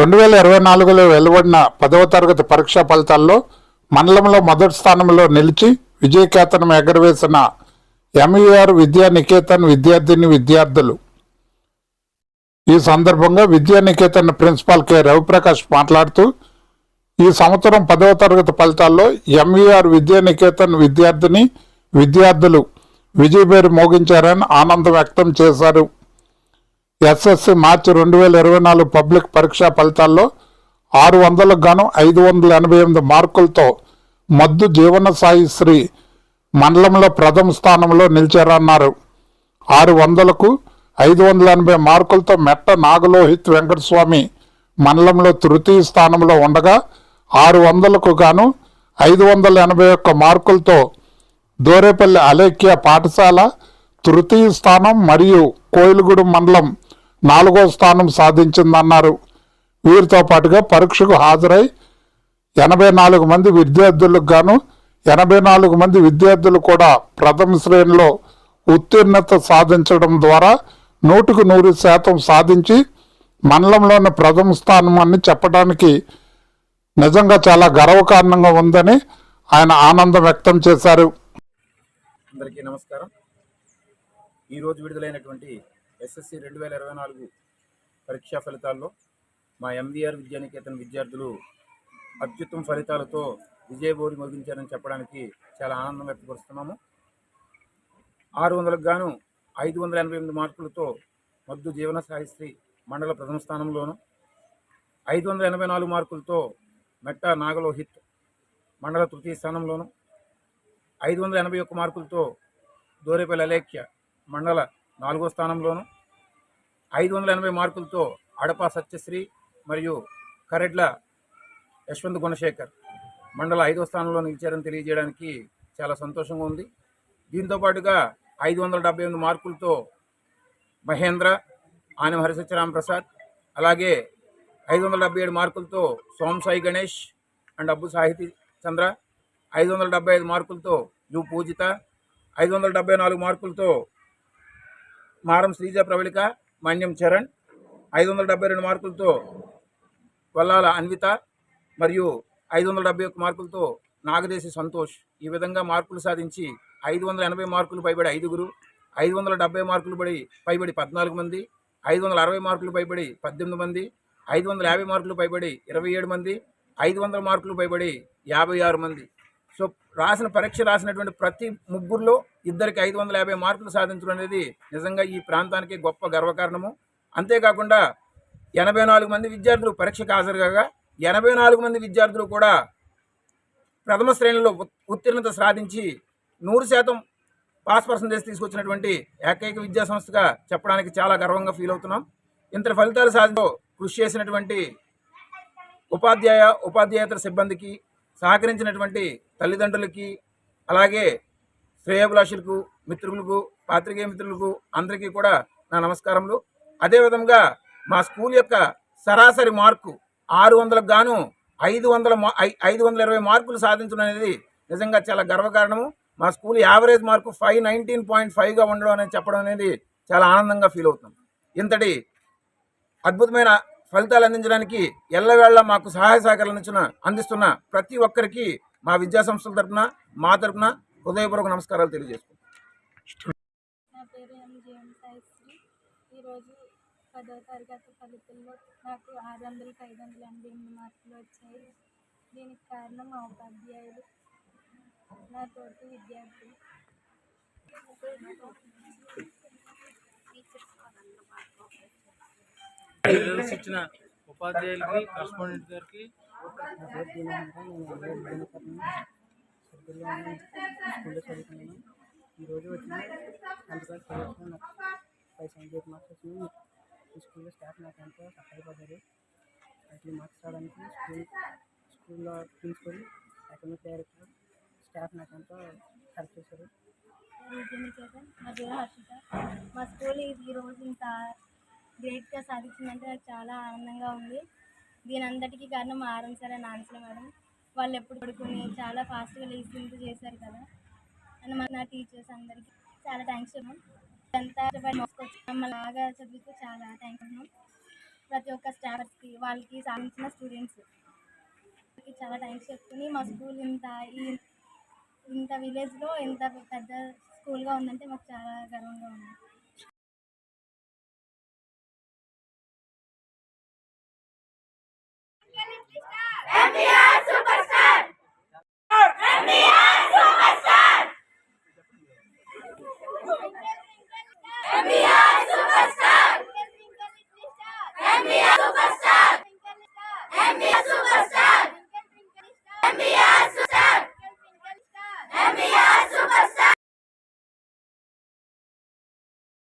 రెండు వేల ఇరవై నాలుగులో వెలువడిన పదవ తరగతి పరీక్షా ఫలితాల్లో మండలంలో మొదటి స్థానంలో నిలిచి విజయకేతనం ఎగరవేసిన ఎంఈఆర్ విద్యా నికేతన్ విద్యార్థిని విద్యార్థులు. ఈ సందర్భంగా విద్యా నికేతన్ ప్రిన్సిపాల్ కె. రవిప్రకాష్ మాట్లాడుతూ ఈ సంవత్సరం పదవ తరగతి ఫలితాల్లో ఎంఈఆర్ విద్యా నికేతన్ విద్యార్థిని విద్యార్థులు విజయబేరి మోగించారని ఆనందం వ్యక్తం చేశారు. ఎస్ఎస్సి మార్చి రెండు వేల ఇరవై నాలుగు పబ్లిక్ పరీక్షా ఫలితాల్లో ఆరు వందలకు గాను ఐదు వందల ఎనభై ఎనిమిది మార్కులతో మద్దు జీవనసాయి శ్రీ మండలంలో ప్రథమ స్థానంలో నిలిచారన్నారు. ఆరు వందలకు ఐదు వందల ఎనభై మార్కులతో మెట్ట నాగలోహిత్ వెంకటస్వామి మండలంలో తృతీయ స్థానంలో ఉండగా ఆరు వందలకు గాను ఐదు వందల ఎనభై ఒక్క మార్కులతో దోరేపల్లి అలేఖ్య పాఠశాల తృతీయ స్థానం మరియు కోయిలగూడెం మండలం నాలుగో స్థానం సాధించిందన్నారు. వీరితో పాటుగా పరీక్షకు హాజరై ఎనభై నాలుగు మంది విద్యార్థులకు గాను ఎనభై నాలుగు మంది విద్యార్థులు కూడా ప్రథమ శ్రేణిలో ఉత్తీర్ణత సాధించడం ద్వారా నూటికి నూరు శాతం సాధించి మండలంలోని ప్రథమ స్థానం అని చెప్పడానికి నిజంగా చాలా గర్వకారణంగా ఉందని ఆయన ఆనందం వ్యక్తం చేశారు. అందరికీ నమస్కారం. ఈరోజు విడుదలైనటువంటి ఎస్ఎస్సి రెండు వేల ఇరవై నాలుగు పరీక్షా ఫలితాల్లో మా ఎంవీఆర్ విద్యానికేతన్ విద్యార్థులు అత్యుత్తమ ఫలితాలతో విజయబోరి ముగించారని చెప్పడానికి చాలా ఆనందం వ్యక్తపరుస్తున్నాము. ఆరు వందలకు గాను ఐదు వందల ఎనభై ఎనిమిది మార్కులతో మద్దు జీవన సాహిశ్రీ మండల ప్రథమ స్థానంలోను ఐదు వందల ఎనభై నాలుగు మార్కులతో మెట్ట నాగలోహిత్ మండల తృతీయ స్థానంలోను ఐదు వందల ఎనభై ఒక్క మార్కులతో దోరేపల్లి అలేఖ్య మండల నాలుగో స్థానంలోను ఐదు వందల ఎనభై మార్కులతో అడపా సత్యశ్రీ మరియు కరెడ్ల యశ్వంత్ గుణశేఖర్ మండల ఐదో స్థానంలో నిలిచారని తెలియజేయడానికి చాలా సంతోషంగా ఉంది. దీంతో పాటుగా ఐదు వందల డెబ్బై ఎనిమిది మార్కులతో మహేంద్ర ఆనం హరిసత్యరామ ప్రసాద్ అలాగే ఐదు వందల డెబ్బై ఏడు మార్కులతో సోమసాయి గణేష్ అండ్ అబ్బు సాహితీ చంద్ర ఐదు వందల డెబ్బై ఐదు మార్కులతో యు పూజిత ఐదు వందల డెబ్బై నాలుగు మార్కులతో మారం శ్రీజ ప్రవళిక మన్యం చరణ్ ఐదు వందల డెబ్బై రెండు మార్కులతో వల్లాల అన్విత మరియు ఐదు వందల డెబ్బై ఒక్క మార్కులతో నాగదేశి సంతోష్. ఈ విధంగా మార్కులు సాధించి ఐదు వందల ఎనభై మార్కులు పైబడి ఐదుగురు ఐదు వందల డెబ్బై మార్కులు పడి పైబడి పద్నాలుగు మంది ఐదు వందల అరవై మార్కులు పైబడి పద్దెనిమిది మంది ఐదు వందల యాభై మార్కులు పైబడి ఇరవై ఏడు మంది ఐదు వందల మార్కులు పైబడి యాభై ఆరు మంది. సో రాసిన పరీక్ష రాసినటువంటి ప్రతి ముగ్గురులో ఇద్దరికి ఐదు వందల యాభై మార్కులు సాధించడం అనేది నిజంగా ఈ ప్రాంతానికి గొప్ప గర్వకారణము. అంతేకాకుండా ఎనభై నాలుగు మంది విద్యార్థులు పరీక్షకు హాజరు కాగా ఎనభై నాలుగు మంది విద్యార్థులు కూడా ప్రథమ శ్రేణిలో ఉత్తీర్ణత సాధించి నూరు శాతం పాస్ పర్సంటేజ్ తీసుకొచ్చినటువంటి ఏకైక విద్యా సంస్థగా చెప్పడానికి చాలా గర్వంగా ఫీల్ అవుతున్నాం. ఇంత ఫలితాలు సాధించో కృషి చేసినటువంటి ఉపాధ్యాయ ఉపాధ్యాయేతర సిబ్బందికి సహకరించినటువంటి తల్లిదండ్రులకి అలాగే శ్రేయాభిలాషులకు మిత్రులకు పాత్రికేయ మిత్రులకు అందరికీ కూడా నా నమస్కారములు. అదేవిధంగా మా స్కూల్ యొక్క సరాసరి మార్కు ఆరు వందలకు గాను ఐదు వందల ఐదు వందల ఇరవై మార్కులు సాధించడం అనేది నిజంగా చాలా గర్వకారణము. మా school average mark five nineteen point ఫైవ్గా ఉండడం అనేది చెప్పడం అనేది చాలా ఆనందంగా ఫీల్ అవుతున్నాం. ఇంతటి అద్భుతమైన ఫలితాలు అందించడానికి ఎల్లవేళ మాకు సహాయ సహకారాలు అందించిన అందిస్తున్న ప్రతి ఒక్కరికి మా విద్యా సంస్థల తరపున మా తరపున హృదయపూర్వక నమస్కారాలు తెలియజేసుకుంటాం నా పేరు ఎం జీఎం సాయిశ్రీ. ఈరోజు పదవ తరగతి ఫలితంలో నాకు ఆరు వందలకి ఐదు వందల ఎనభై ఎనిమిది మార్కులు వచ్చాయి. దీనికి కారణం మా ఉపాధ్యాయులు నా తోటి విద్యార్థులు. రిజల్ట్స్ ఇచ్చిన ఉపాధ్యాయులకి కరస్పాండెంట్ గారికి. స్కూల్లో చదువుకున్నాను ఈరోజు వచ్చిన tenth class five seventy eight marks వచ్చినాయి ఈ స్కూల్లో స్టాఫ్ నాకు ఎంతో సహాయపడ్డారు అట్లా మార్క్స్ రావడానికి స్కూల్ స్కూల్లో ప్రిన్సిపల్ అకాడమిక్ డైరెక్టర్ స్టాఫ్ నాకు ఎంతో హెల్ప్ చేశారు మా స్కూల్ ఈరోజు ఇంత గ్రేట్గా సాధించిందంటే నాకు చాలా ఆనందంగా ఉంది. దీని అంతటికీ కారణం ఆరం సార్ అని ఆన్సర్ మేడం. వాళ్ళు ఎప్పుడు పడుకొని చాలా ఫాస్ట్గా లేచింది చేశారు కదా. అని మా నా టీచర్స్ అందరికీ చాలా థ్యాంక్స్ మ్యామ్ ఇదంతా మమ్మల్ని బాగా చదివితే చాలా థ్యాంక్స్ మ్యామ్ ప్రతి ఒక్క స్టాఫర్స్కి వాళ్ళకి సాధించిన స్టూడెంట్స్ చాలా థ్యాంక్స్ చెప్పుకుని మా స్కూల్ ఇంత ఈ ఇంత విలేజ్లో ఇంత పెద్ద స్కూల్గా ఉందంటే మాకు చాలా గర్వంగా ఉంది.